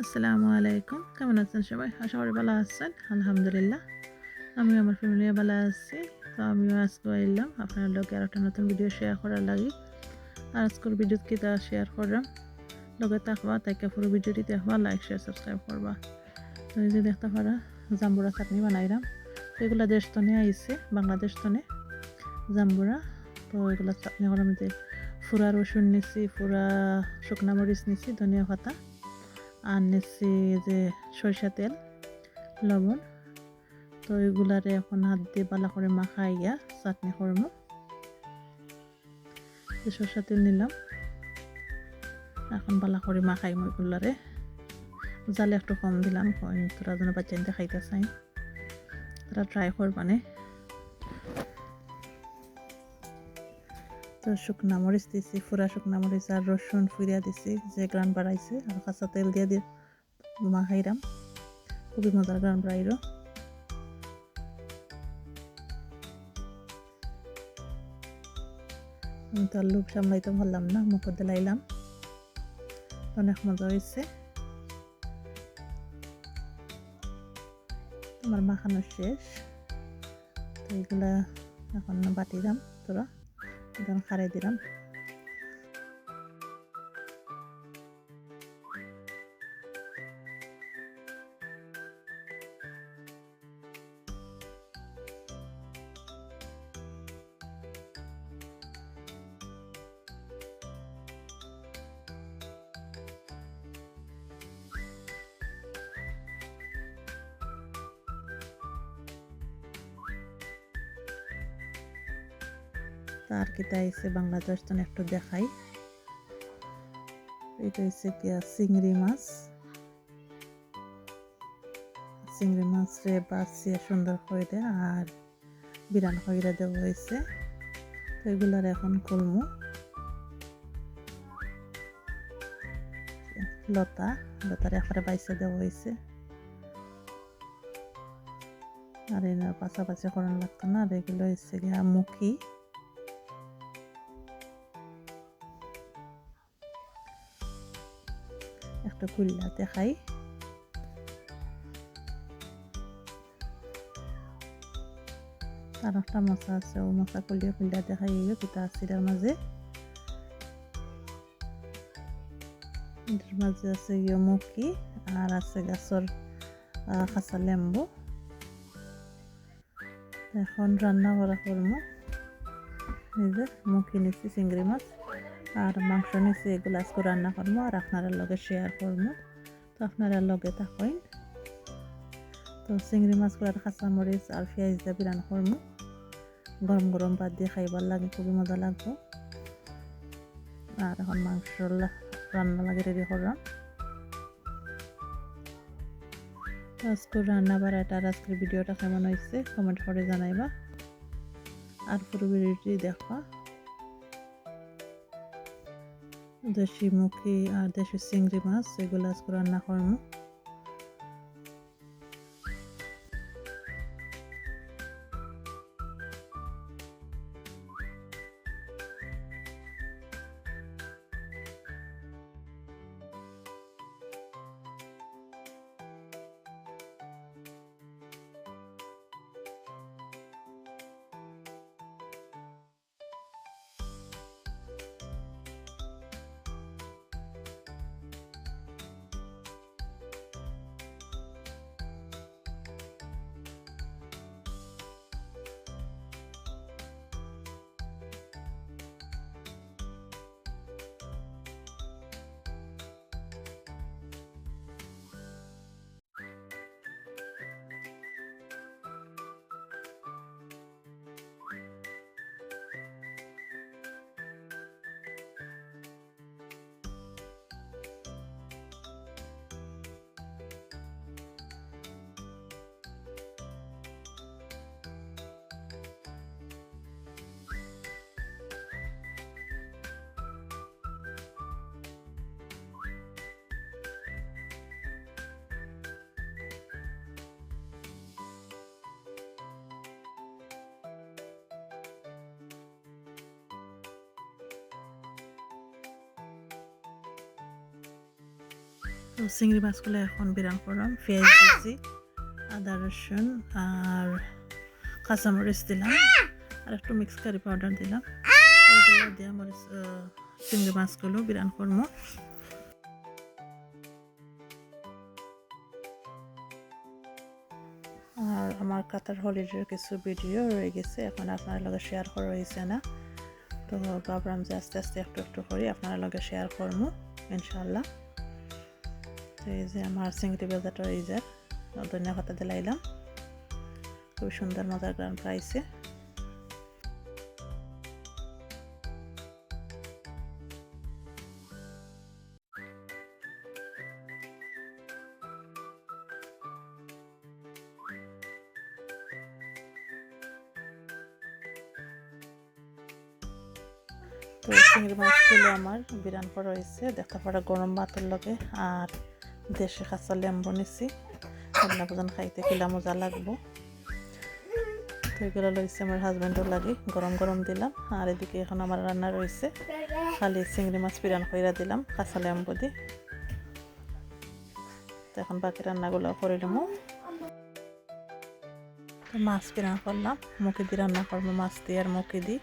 আসসালামু আলাইকুম। কেমন আছেন সবাই? আশা করি ভালো আছেন। আলহামদুলিল্লাহ। আমি আমার ফ্যামিলি ভালো আছি। তো আমিও আজকে এলাম। আপনার লোক আর একটা নতুন ভিডিও শেয়ার করার লাগি। আর আজকের ভিডিও কিতা শেয়ার করলাম। লগে থাকবা তাইকে পুরো ভিডিওটি দেখবা লাইক শেয়ার সাবস্ক্রাইব করবা। তো এই যে দেখতে পারা, জাম্বুরা চাটনি বানাইলাম। তো এগুলা দেশ তনে আইছে বাংলাদেশ তনে জাম্বুরা। তো এগুলা চাটনি করার মধ্যে ফুরা রসুন নিছি, ফুরা শুকনা মরিচ নিছি, ধনিয়া পাতা। আর নিচ্ছি যে সরিষা তেল, লবণ। তো এগুলারে এখন হাত দিয়ে বালা করে মাখাইয়া চাটনি করব। সরষা তেল নিলাম। এখন বালা করে মাখাই এগুলারে। জালে একটু কম দিলাম তোরা যেন বাচ্চা খাইতে চাই। তারা ট্রাই করবানে। তো শুকনা মরিচ দিছি, ফুরা শুকনা মরিচ আর রসুন ফুরিয়া দিছি, যে গ্রান বাড়াইছে, আর কাঁচা তেল দিয়ে দিয়ে মাখাইরাম। খুবই মজার গ্রান বাড়াইল আমি তো আর লোভ সামলাইতে না, মুখ দিলাইলাম। অনেক মজা হয়েছে আমার মাখানো শেষ। তো এইগুলা এখন বাটি দাম তোরা। এখন খারাই দিলাম তার কিতা আইসে বাংলাদেশ তো একটু দেখাই। এটা হচ্ছে কি চিংড়ি মাছ। চিংড়ি মাছরে বাছিয়ে সুন্দর করে আর বিরান করে দেওয়া হয়েছে। তো এগুলার এখন খুলমু। লতা, লতার একবারে বাইসে দেওয়া হয়েছে। আর এনার পাশাপাশি করানো লাগতো না, আর এগুলো হচ্ছে গিয়া মুখী। একটা খুললা দেখাই আর একটা মশা আছে ও মশা খুলিয়া খুলিয়া দেখাই কিতা আছে মাঝে এটার মাঝে আছে ইয়ে মুখি আর আছে গাছর কাঁচা লেম্বু এখন রান্না করা করব এই যে মুখি নিচ্ছি চিংড়ি মাছ আর মাংস নিচে এগুলো আজকে রান্না করব আর আপনারা লগে শেয়ার করব তো আপনারা লগে থাকেন। তো চিংড়ি মাছগুলোর কাঁচামরিচ আর পেঁয়াজ দিয়ে বিরান করব গরম গরম ভাত দিয়ে খাইবার লাগে, খুবই মজা লাগবো। আর এখন মাংস রান্না লাগে রেডি করলাম। আজকের রান্না আর আজকের ভিডিওটা কেমন হয়েছে কমেন্ট করে জানাইবা। আর পুরো ভিডিওটি দেখবা। দেশি মুখি আর দেশি চিংড়ি মাছ এগুলো আজকে রান্না করব। তো চিংড়ি মাছগুলো এখন বিরান করলাম পেঁয়াজ দিয়েছি আদা রসুন আর কাঁচামরিচ দিলাম আর একটু মিক্স কারি পাউডার দিলাম। এইগুলো দিয়ে মরিচ চিংড়ি মাছগুলো বিরান করব। আর আমার কাতার হলিডের কিছু ভিডিও রয়ে গেছে, এখন আপনার লগে শেয়ার করা হয়েছে না। তো ভাবলাম যে আস্তে আস্তে একটু একটু করি, আপনার লগে শেয়ার করব ইনশাল্লাহ তো এই যে আমার চিংড়ি বাজারটা এই যে ধনিয়া পাতা দিলাইলাম খুব সুন্দর, মজার গ্রাম পাইছে। তো চিংড়ি মাছগুলো আমার বিরান করা হয়েছে। দেখতে পারে গরম ভাতের লগে আর দেশে কাঁচা লেম্বু নিছি ঠান্ডা ভোজন খাইতে কিলা মজা লাগবো। তো এগুলো লইছে আমার হাজব্যান্ডও লাগে, গরম গরম দিলাম, আর এদিকে এখন আমার রান্না রয়েছে খালি চিংড়ি মাছ বিরান কইরা দিলাম, কাঁচা লেম্বু দি। তো এখন বাকি রান্নাগুলো করিলাম তো মাছ বিরান করলাম, মুখে দিয়ে রান্না করব, মাছ দিয়ে আর মুখে দিই।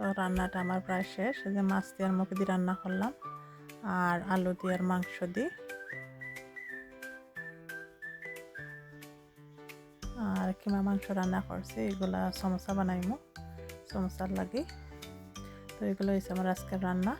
তো রান্নাটা আমার প্রায় শেষ। যে মাছ দিয়ে আর মুখে দিয়ে রান্না করলাম। আর আলু দিয়ে আর মাংস দিই আর কিমা মাংস রান্না করছি, এগুলা সমোসা বানাইমু। সমোসার লাগে। তো এগুলো হয়েছে আমার আজকের রান্না।